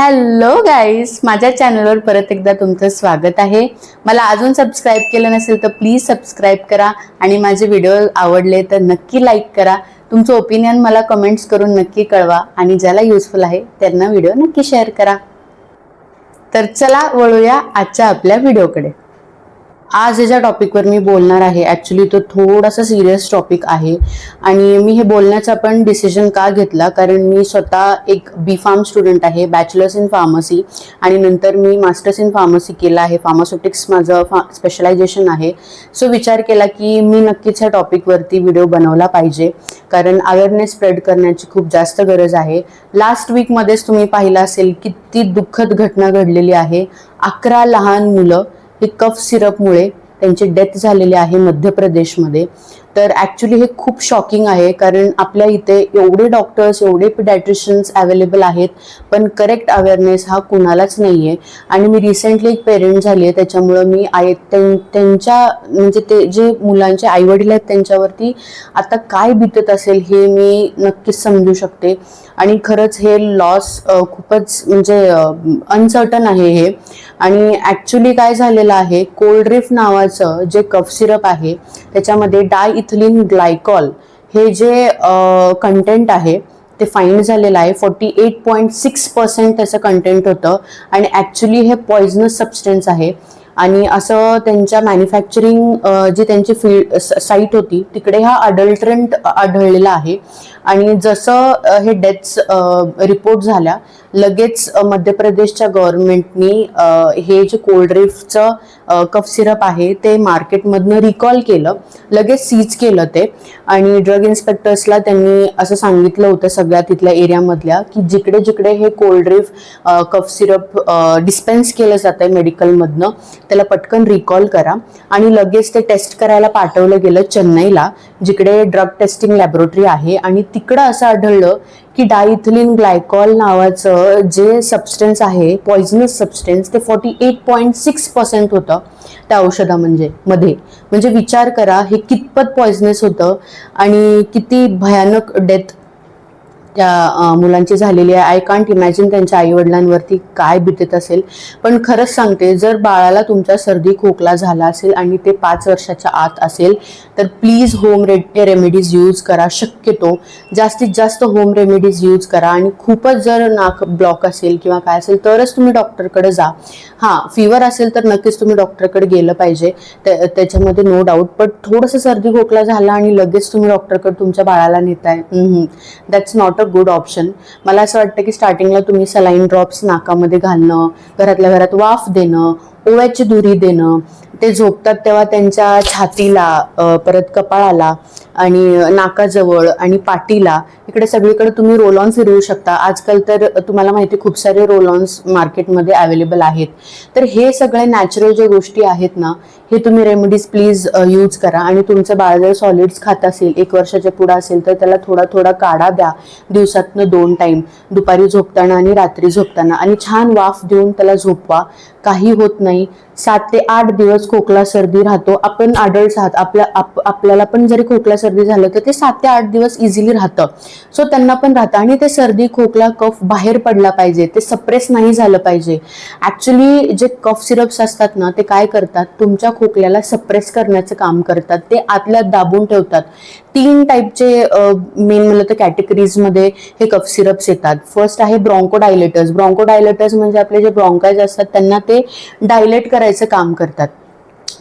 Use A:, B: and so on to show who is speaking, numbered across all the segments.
A: Hello गाईस माझ्या चॅनलवर परत एकदा तुमचं स्वागत आहे. मला अजून सबस्क्राईब केलं नसेल तर प्लीज सबस्क्राईब करा आणि माझे व्हिडिओ आवडले तर नक्की लाईक करा. तुमचं ओपिनियन मला कमेंट्स करून नक्की कळवा आणि ज्याला युजफुल आहे त्यांना व्हिडिओ नक्की शेअर करा. तर चला वळूया आजच्या आपल्या व्हिडिओकडे आज ज्या टॉपिकवर मी बोलणार आहे ॲक्च्युली तो थोडासा सिरियस टॉपिक आहे. आणि मी हे बोलण्याचा पण डिसिजन का घेतला? कारण मी स्वतः एक बी फार्म स्टुडंट आहे बॅचलर्स इन फार्मसी आणि नंतर मी मास्टर्स इन फार्मसी केलं आहे. फार्मास्युटिक्स माझं फा स्पेशलायझेशन आहे. सो विचार केला की मी नक्कीच ह्या टॉपिकवरती व्हिडिओ बनवला पाहिजे. कारण अवेअरनेस स्प्रेड करण्याची खूप जास्त गरज आहे. लास्ट वीकमध्येच तुम्ही पाहिलं असेल किती दुःखद घटना घडलेली आहे. अकरा लहान मुलं हे कफ सिरपमुळे त्यांची डेथ झालेली आहे मध्य प्रदेशमध्ये तर ॲक्च्युली हे खूप शॉकिंग आहे कारण आपल्या इथे एवढे डॉक्टर्स एवढे पिडॅट्रिशियन्स अवेलेबल आहेत पण करेक्ट अवेअरनेस हा कुणालाच नाही आहे आणि मी रिसेंटली एक पेरेंट झाली आहे त्याच्यामुळं मी आय त्यां- त्यांच्या म्हणजे ते जे मुलांचे आईवडील आहेत त्यांच्यावरती आता काय बितत असेल हे मी नक्कीच समजू शकते. आणि खरंच हे लॉस खूपच म्हणजे अनसर्टन आहे हे. आणि ॲक्च्युली काय झालेलं आहे कोल्ड्रिफ नावाचं जे कफ सिरप आहे त्याच्यामध्ये डाय इथलिन ग्लायकॉल हे जे कंटेंट आहे ते फाईंड झालेलं आहे. Forty eight point six percent त्याचं कंटेंट होतं. आणि ॲक्च्युली हे पॉयझनस सबस्टन्स आहे. आणि असं त्यांच्या मॅन्युफॅक्चरिंग जी त्यांची फील्ड साईट होती तिकडे हा अडल्ट्रंट आढळलेला आहे. आणि जसं हे डेथ्स रिपोर्ट झाल्या लगेच मध्य प्रदेशच्या गव्हर्नमेंटनी हे जे कोल्ड्रिफ्टचं कफ सिरप आहे ते मार्केटमधनं रिकॉल केलं. लगेच सीज केलं ते. आणि ड्रग इन्स्पेक्टर्सला त्यांनी असं सांगितलं होतं सगळ्या तिथल्या एरियामधल्या की जिकडे जिकडे हे कोल्ड्रिफ कफ सिरप डिस्पेन्स केलं जातं आहे मेडिकलमधनं त्याला पटकन रिकॉल करा. आणि लगेच ते टेस्ट करायला पाठवलं गेलं चेन्नईला जिकडे ड्रग टेस्टिंग लॅबोरेटरी आहे. आणि तिकडं असं आढळलं की डायथिलीन ग्लायकॉल नावाचं जे सबस्टन्स आहे पॉयझनस सबस्टन्स ते forty eight point six percent होतं त्या औषधा म्हणजे मध्ये. म्हणजे विचार करा हे कितपत पॉयझनस होतं आणि किती भयानक डेथ त्या मुलांची झालेली आहे. आय कांट इमॅजिन त्यांच्या आईवडिलांवरती काय बितत असेल. पण खरंच सांगते जर बाळाला तुमच्या सर्दी खोकला झाला असेल आणि ते पाच वर्षाच्या आत असेल तर प्लीज होम रे रेमेडीज यूज करा. शक्यतो जास्तीत जास्त होम रेमेडीज यूज करा. आणि खूपच जर नाक ब्लॉक असेल किंवा काय असेल तरच तुम्ही डॉक्टरकडे जा. हां फिवर असेल तर नक्कीच तुम्ही डॉक्टरकडे गेलं पाहिजे. त्या- त्याच्यामध्ये नो डाऊट पण थोडंसं सर्दी खोकला झाला आणि लगेच तुम्ही डॉक्टरकडे तुमच्या बाळाला नेताय. That's not a good option मला असं वाटतं की स्टार्टिंगला तुम्ही सलाईन ड्रॉप्स नाकामध्ये घालणं घरातल्या घरात वाफ देणं ओव्याची दुरी देणं. ते झोपतात तेव्हा त्यांच्या छातीला परत कपाळाला आणि नाकाजवळ आणि पाटीला इकडे सगळीकडे तुम्ही रोल ऑन फिरवू शकता. आजकाल तर तुम्हाला माहिती आहे, खूप सारे रोल ऑन्स मार्केटमध्ये अवेलेबल आहेत. तर हे सगळे नॅचरल जे गोष्टी आहेत ना हे तुम्ही रेमेडीज प्लीज यूज करा. आणि तुमचं बाळ जर सॉलिड्स खात असेल एक वर्षाच्या पुढं असेल तर त्याला थोडा थोडा काढा द्या. दिवसातनं दोन टाईम दुपारी झोपताना आणि रात्री झोपताना. आणि छान वाफ देऊन त्याला झोपवा. काही होत नाही. सात ते आठ दिवस खोकला सर्दी राहतो. आपण अडल्ट आहात. आपल्या आपल्याला पण जरी खोकला सर्दी झालं तर ते सात ते आठ दिवस इझिली राहतं. सो त्यांना पण राहतं. आणि ते सर्दी खोकला कफ बाहेर पडला पाहिजे. ते सप्रेस नाही झालं पाहिजे. ऍक्च्युली जे कफ सिरप्स असतात ना ते काय करतात? तुमच्या खोकल्याला सप्रेस करण्याचं काम करतात. ते आतल्यात दाबून ठेवतात. तीन टाईपचे मेन म्हणलं तर कॅटेगरीजमध्ये हे कफ सिरप्स येतात. फर्स्ट आहे ब्रॉन्कोडायलेटर्स ब्रॉन्कोडायलेटर्स म्हणजे आपले जे ब्रॉन्कायज असतात त्यांना ते डायलेट करायचं काम करतात.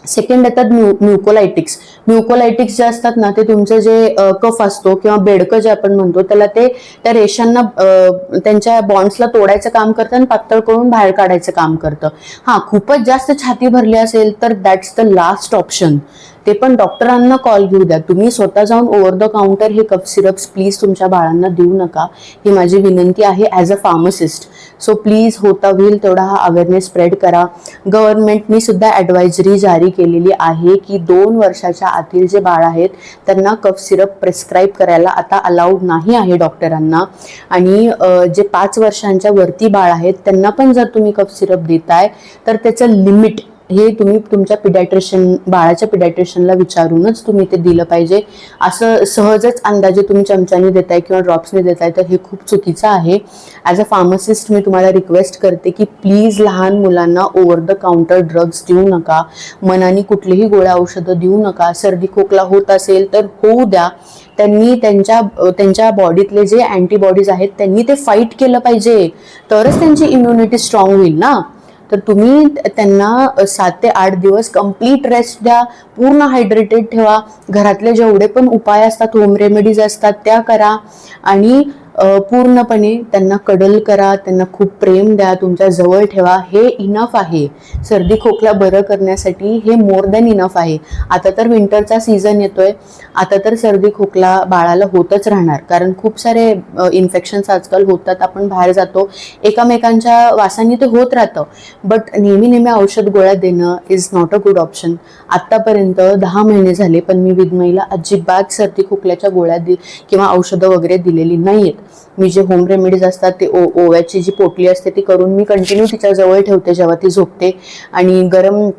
A: सेकंड येतात म्यु म्युकोलायटिक्स म्युकोलायटिक्स जे असतात ना ते तुमचं जे कफ असतो किंवा बेडकं जे आपण म्हणतो त्याला ते त्या रेषांना त्यांच्या बॉन्ड्सला तोडायचं काम करतं आणि पातळ करून बाहेर काढायचं काम करतं. हा खूपच जास्त छाती भरली असेल तर दॅट्स द लास्ट ऑप्शन ते पण डॉक्टरांना कॉल घेऊ द्या. तुम्ही स्वतः जाऊन ओव्हर द काउंटर हे कफ सिरप्स प्लीज तुमच्या बाळांना देऊ नका. ही माझी विनंती आहे as a pharmacist so please होता होईल तेवढा हा अवेअरनेस स्प्रेड करा. गव्हर्नमेंटनी सुद्धा ॲडवायझरी जारी केलेली आहे की दोन वर्षाच्या आतील जे बाळ आहेत त्यांना कफ सिरप प्रेस्क्राईब करायला आता अलाउड नाही आहे डॉक्टरांना. आणि जे पाच वर्षांच्या वरती बाळ आहेत त्यांना पण जर तुम्ही कफ सिरप देताय तर त्याचं लिमिट हे तुम्ही तुमच्या पिडॅट्रिशियन बाळाच्या पिडॅट्रिशियनला विचारूनच तुम्ही ते दिलं पाहिजे. असं सहजच अंदाजे तुम्ही चमच्याने देताय किंवा ड्रॉप्सने देताय तर हे खूप चुकीचं आहे. ॲज अ फार्मासिस्ट मी तुम्हाला रिक्वेस्ट करते की प्लीज लहान मुलांना ओव्हर द काउंटर ड्रग्स देऊ नका. मनाने कुठलीही गोळ्या औषधं देऊ नका. सर्दी खोकला होत असेल तर होऊ द्या. त्यांनी त्यांच्या त्यांच्या बॉडीतले जे अँटीबॉडीज आहेत त्यांनी ते फाईट केलं पाहिजे. तरच त्यांची इम्युनिटी स्ट्रॉंग होईल ना? तर तुम्ही त्यांना सात ते आठ दिवस कंप्लीट रेस्ट द्या पूर्ण हायड्रेटेड ठेवा. घरातले जेवढे पण उपाय असतात होम रेमेडीज असतात त्या करा. आणि पूर्णपणे त्यांना कडल करा त्यांना खूप प्रेम द्या तुमच्या जवळ ठेवा. हे इनफ आहे. सर्दी खोकला बरं करण्यासाठी हे मोर दॅन इनफ आहे. आता तर विंटरचा सीझन येतोय. आता तर सर्दी खोकला बाळाला होतच राहणार. कारण खूप सारे इन्फेक्शन्स आजकाल होतात. आपण बाहेर जातो. एकामेकांच्या वासाने ते होत राहतं. बट नेहमी नेहमी औषध गोळ्या देणं is not a good option आत्तापर्यंत दहा महिने झाले पण मी विदमईला अजिबात सर्दी खोकल्याच्या गोळ्या दि किंवा औषधं वगैरे दिलेली नाही आहेत मी जे होम रेमेडीज असतात ते ओ ओव्याची जी पोटली असते ती करून मी कंटिन्यू तिच्या जवळ ठेवते जेव्हा ती झोपते. आणि गरम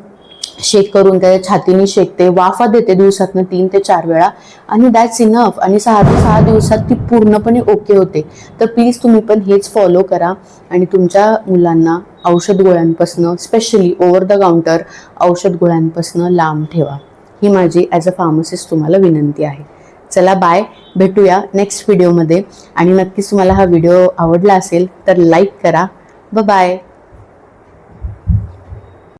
A: शेक करून त्याच्या छातीने शेकते वाफा देते दिवसातनं तीन ते चार वेळा. आणि दॅट्स इनफ आणि सहा ते सहा दिवसात ती पूर्णपणे ओके होते. तर प्लीज तुम्ही पण हेच फॉलो करा. आणि तुमच्या मुलांना औषध गोळ्यांपासनं स्पेशली ओव्हर द काउंटर औषध गोळ्यांपासनं लांब ठेवा. ही माझी ॲज अ फार्मसिस्ट तुम्हाला विनंती आहे. चला बाय भेटूया नेक्स्ट व्हिडिओमध्ये आणि नक्कीच तुम्हाला हा व्हिडिओ आवडला असेल तर लाईक करा. ब बाय